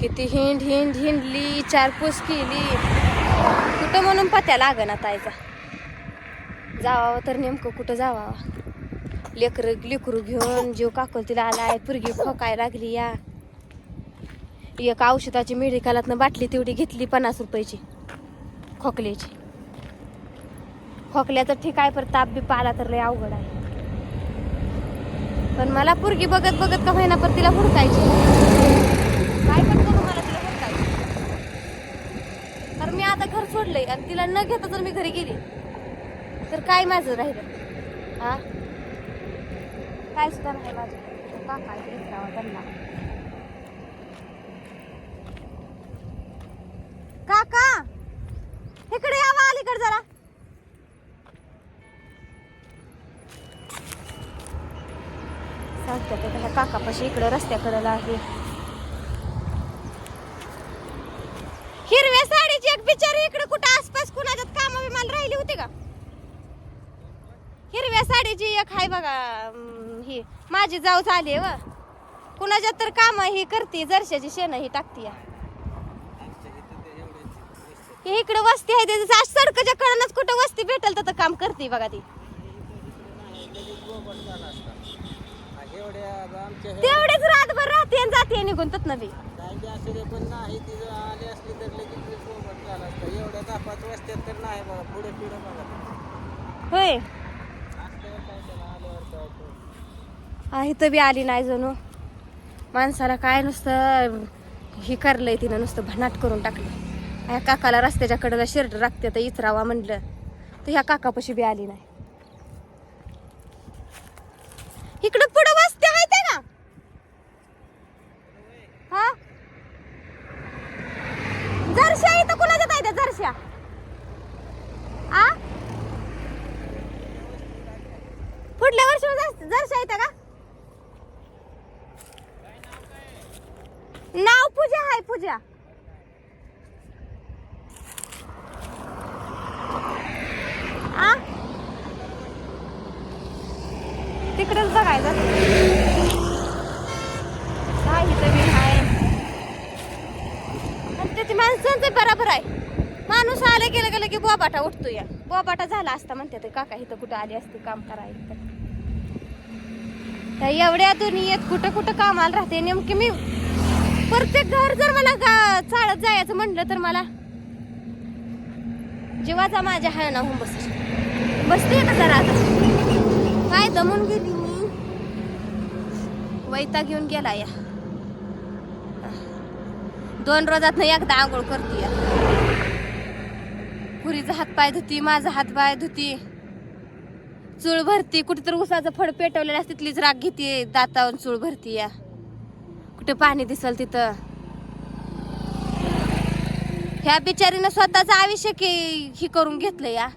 किती हिंड हिंड हिंडली चारपूस केली. कुठं म्हणून पत्या ना तायचा जावावं तर नेमकं कुठं जावावं? लेकर लेकरू घेऊन जीव काकल तिला आलाय पुरगी खोकाय लागली या. एक औषधाची मेडिकलातनं बाटली तेवढी घेतली पन्नास रुपयाची खोकल्याची. खोकल्याचं ठीक आहे पर ताप बी पाला तर लय अवघड आहे. पण मला पुरगी बघत बघत का होईना पण तिला हुडकायची. काय पण करू मला तिला हुडकायची तर मी आता घर सोडलंय आणि तिला न घेता जर मी घरी गेली तर काय माझं राहिलं? हा? काय सुद्धा नाही माझं. का काका आहे, त्यांना? काका! इकडे यावा अलीकडे जरा. सांगते ते काकापाशी इकडं रस्त्याकडं आहे हिरव्या साडीची एक बिचारी इकडे कुठं आसपास कुणाच्यात काम मला राहिली होती का? हिरव्या साडीची एक हाय बघा ही. माझी जाऊ झाली व. कुणाच्यात तर काम ही करते जरशाची शेण ही टाकते ही इकडे वस्ती आहे त्याचं सडकच्या कडनच कुठं वस्ती भेटल तर काम करते बघा ती. तेवढेच रातभर राहते आणि जाते निघून तत नवी काही असू दे पण नाही. ती जर आली असली तर लगेच सोबत झाला असतं. एवढ्या तर नाही बघा पुढे पुढे बघा. होय. असल्यावर काय त्याला आल्यावर काय तो. आ, इथं बी आली नाही जणू. माणसाला काय नुसतं हे करलंय तिनं नुसतं भनाट करून टाकलं ह्या काकाला रस्त्याच्या कडेला शर्ट राखते तर इचरावा म्हणलं. तर ह्या काकापाशी बी आली नाही. इकडं पुढं वस्ती आहे ते ना हा जरशा इथं कुणाच्या आहे त्या जरशा आ पुढल्या वर्षी जरशा येतं का नाव पूजा आहे पूजा आ? तिकडेच बघायचं. काय इथं बी आहे आणि त्याची माणसांचं बरोबर आहे. माणूस आलं गेलं गेलं की बोबाटा उठतो या बोबाटा झाला असता म्हणते ते काका इथं कुठं आली असते काम करायला तर. एवढ्या दुनियेत कुठं कुठं कामाला राहते. नेमकी मी प्रत्येक घर जर मला चाळत चालत जायचं म्हटलं तर मला जीवाचा माझ्या हाय ना होऊन बस बसते का जरा आता? काय दमून गेली मी? वैता घेऊन गेला या. दोन रोजात एकदा आंघोळ करते या. पुरीचा हात पाय धुती माझा हात पाय धुती. चूळ भरती कुठेतरी उसाचं फड पेटवलेलं असते तिथलीच राग घेते दातावरून चूळ भरती या. कुठे पाणी दिसल तिथं? ह्या बिचारीनं स्वतःचं आयुष्य की ही करून घेतलं या.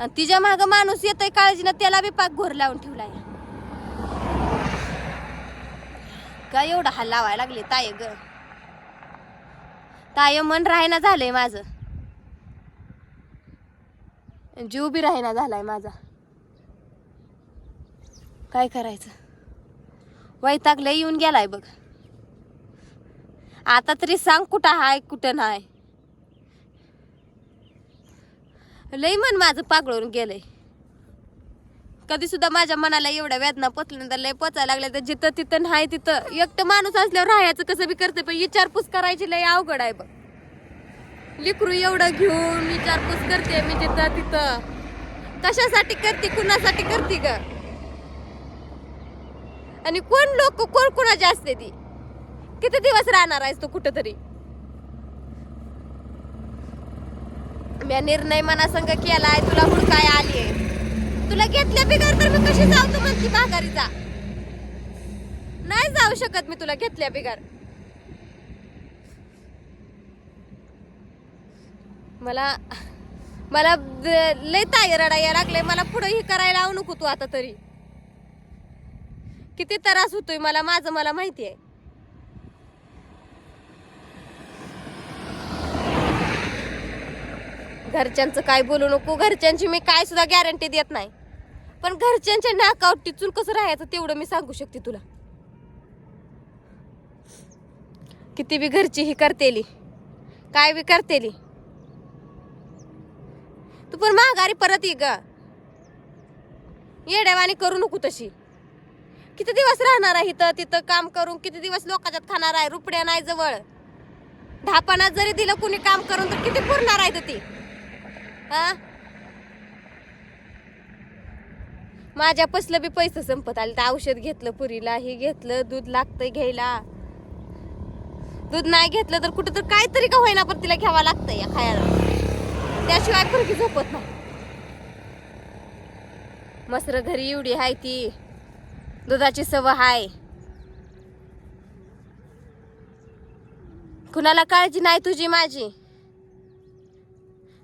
आणि तिच्या माग माणूस येतोय काळजीनं त्याला बी पाक घोर लावून ठेवलाय. काय एवढा हा लावायला लागले ताय ग? ताय मन राहायना झालंय माझं. जीव बी राहीना झालाय माझा. काय करायचं? वैतागले येऊन गेलाय बघ. आता तरी सांग कुठं हाय कुठं नाही. लई मन माझं पागळून गेलंय. कधी सुद्धा माझ्या मनाला एवढ्या वेदना पोचल्यानंतर लय पोचायला लागल्या तर जिथं तिथं नाही तिथं एकटं माणूस असल्यावर राहायचं कसं बी करते पण विचारपूस करायची लय अवघड आहे बघ. लिकरू एवढं घेऊन विचारपूस करते मी जिथं तिथं. कशासाठी करते कुणासाठी करते ग? आणि कोण लोक कोण कोणाची असते ती? किती दिवस राहणार आहेस तू कुठं तरी मी निर्णय मनासंग केलाय तुला हुडकाय आली तुला घेतल्या बिगर तर मी कशी जाऊ तू म्हणती माघारी जा. नाही जाऊ शकत मी तुला घेतल्या बिगर. मला मला लय ताई रडायला लागलंय मला पुढे ही करायला लावू नको तू आता तरी. किती त्रास होतोय मला माझं मला माहिती आहे घरच्यांचं काय बोलू नको घरच्यांची मी काय सुद्धा गॅरंटी देत नाही. पण घरच्यांच्या नाकावर टिचून कसं राहायचं तेवढं मी सांगू शकते तुला. किती बी घरची ही करतेली काय बी करतेली. तू पण महागारी परत ये ग. येड्यावानी करू नको तशी. किती दिवस राहणार आहे इथं तिथं काम करून किती दिवस लोकांच्यात खाणार आहे रुपड्या नाही जवळ. ढापानात जरी दिलं कुणी काम करून तर किती पुरणार आहे ती? हा? माझ्या पसलं बी पैसे संपत आले. तर औषध घेतलं पुरीला हे घेतलं दूध लागतंय घ्यायला. दूध नाही घेतलं तर कुठं तर काहीतरी का होईना पण तिला घ्यावं लागतंय या खायला. त्याशिवाय पुरगी झोपत नाही. मसर घरी एवढी हाय ती. दुधाची सव हाय. कुणाला काळजी नाही तुझी माझी.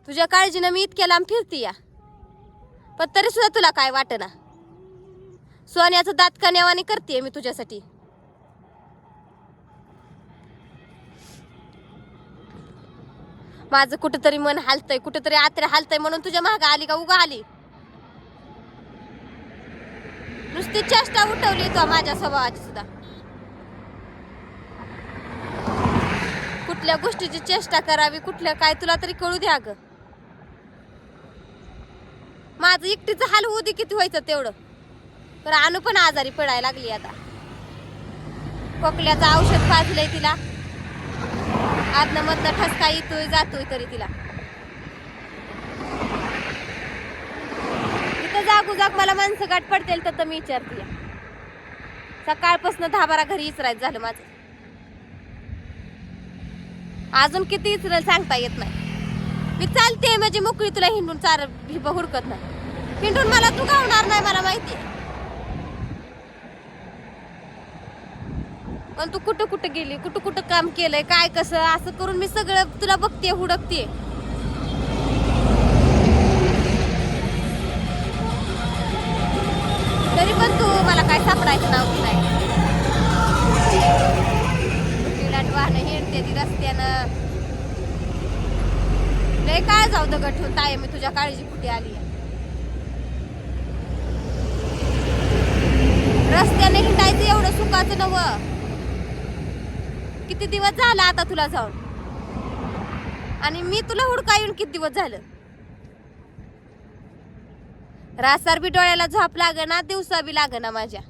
तुझ्या काळजीनं मी इतक्या लांब फिरती या. पण तरी सुद्धा तुला काय वाटना? सोन्याचं दात कन्यावानी करते मी तुझ्यासाठी. माझं कुठंतरी मन हालतंय कुठंतरी आत्रे हालतंय म्हणून तुझ्या मागं आली का उगा आली? नुसती चेष्टा उठवली तो माझ्या स्वभावाची सुद्धा. कुठल्या गोष्टीची चेष्टा करावी कुठल्या काय तुला तरी कळू द्या ग. माझं एकटीचं हाल होऊ दे किती व्हायचं तेवढं. तर अनु पण आजारी पडायला लागली आता. खोकल्याचं औषध पाजलंय तिला. आतनं मधनं ठसका येतोय जातोय तरी तिला. इथं जागू जाग मला माणसं गाठ पडतील तर मी विचारते. सकाळपासून दहा बारा घरी इचरायचं झालं माझं. अजून किती इचरेल सांगता येत नाही. मी चालते म्हणजे मोकळी तुला हिंडून चार भिब हुडकत नाही. हिंडून मला तू गावणार नाही मला माहिती पण तू कुठं कुठं गेली? कुठं कुठं काम केलंय? काय कसं? असं करून मी सगळं तुला बघते हुडकते. तरी पण तू मला काय सापडायचं नाव की नाही वाहन वाहनं हिंडते ती रस्त्यानं. लय काय जाऊ दगड ठेवून ताय मी तुझ्या काळजी कुठे आली रस्त्याने हिंडायचं एवढं नव. किती दिवस झाला आता तुला जाऊन? आणि मी तुला हुडका येऊन किती दिवस झालं? रासार बी डोळ्याला झोप लागना दिवसा बी लागना माझ्या.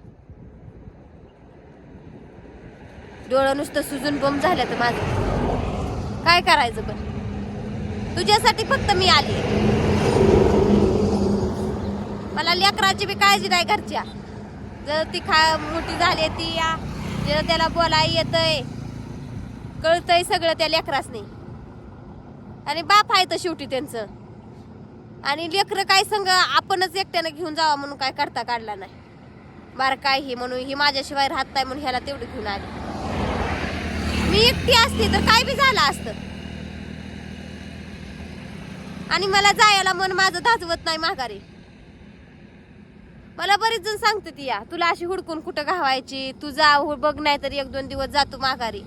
डोळं नुसतं सुजून बम झालं तर माझं. काय करायचं पण? तुझ्यासाठी फक्त मी आली. मला लेकराची बी काळजी नाही घरच्या. जर ती खा मोठी झाली ती या जर त्याला बोलाय येतय कळतंय सगळं त्या लेकरासनी. आणि बाप आहे तर शेवटी त्यांचं. आणि लेकरं काय संग आपणच एकट्यानं घेऊन जावा म्हणून काय करता काढला नाही. बार काय ही म्हणून ही माझ्याशिवाय राहत नाही म्हणून ह्याला तेवढं घेऊन आली. मी एकटी असते तर काय बी झालं असतं. आणि मला जायला मन माझं धाजवत नाही माघारी. मला बरीच जण सांगते ती या तुला अशी हुडकून कुठं घावायची? तू जा बघ नाही तर एक दोन दिवस जातो माघारी.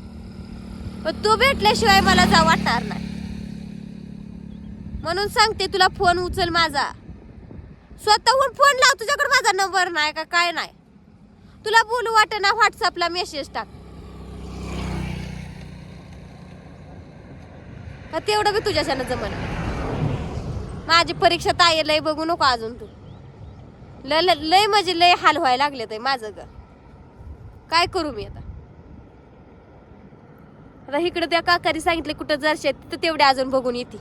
पण तू भेटल्याशिवाय मला जा वाटणार नाही. म्हणून सांगते तुला फोन उचल माझा. स्वतःहून फोन लाव तुझ्याकडे माझा नंबर नाही का काय नाही. तुला बोलू वाटे ना व्हॉट्सअपला मेसेज टाक तेवढं बी तुझ्याच्यानं जमन. माझी परीक्षा ताई लय बघू नको अजून तू. ल लय- लय म्हणजे लय हाल व्हायला लागले ते माझं ग. काय करू मी आता? आता इकडे त्या काकारी सांगितले कुठं जर शेत तेवढे अजून बघून येते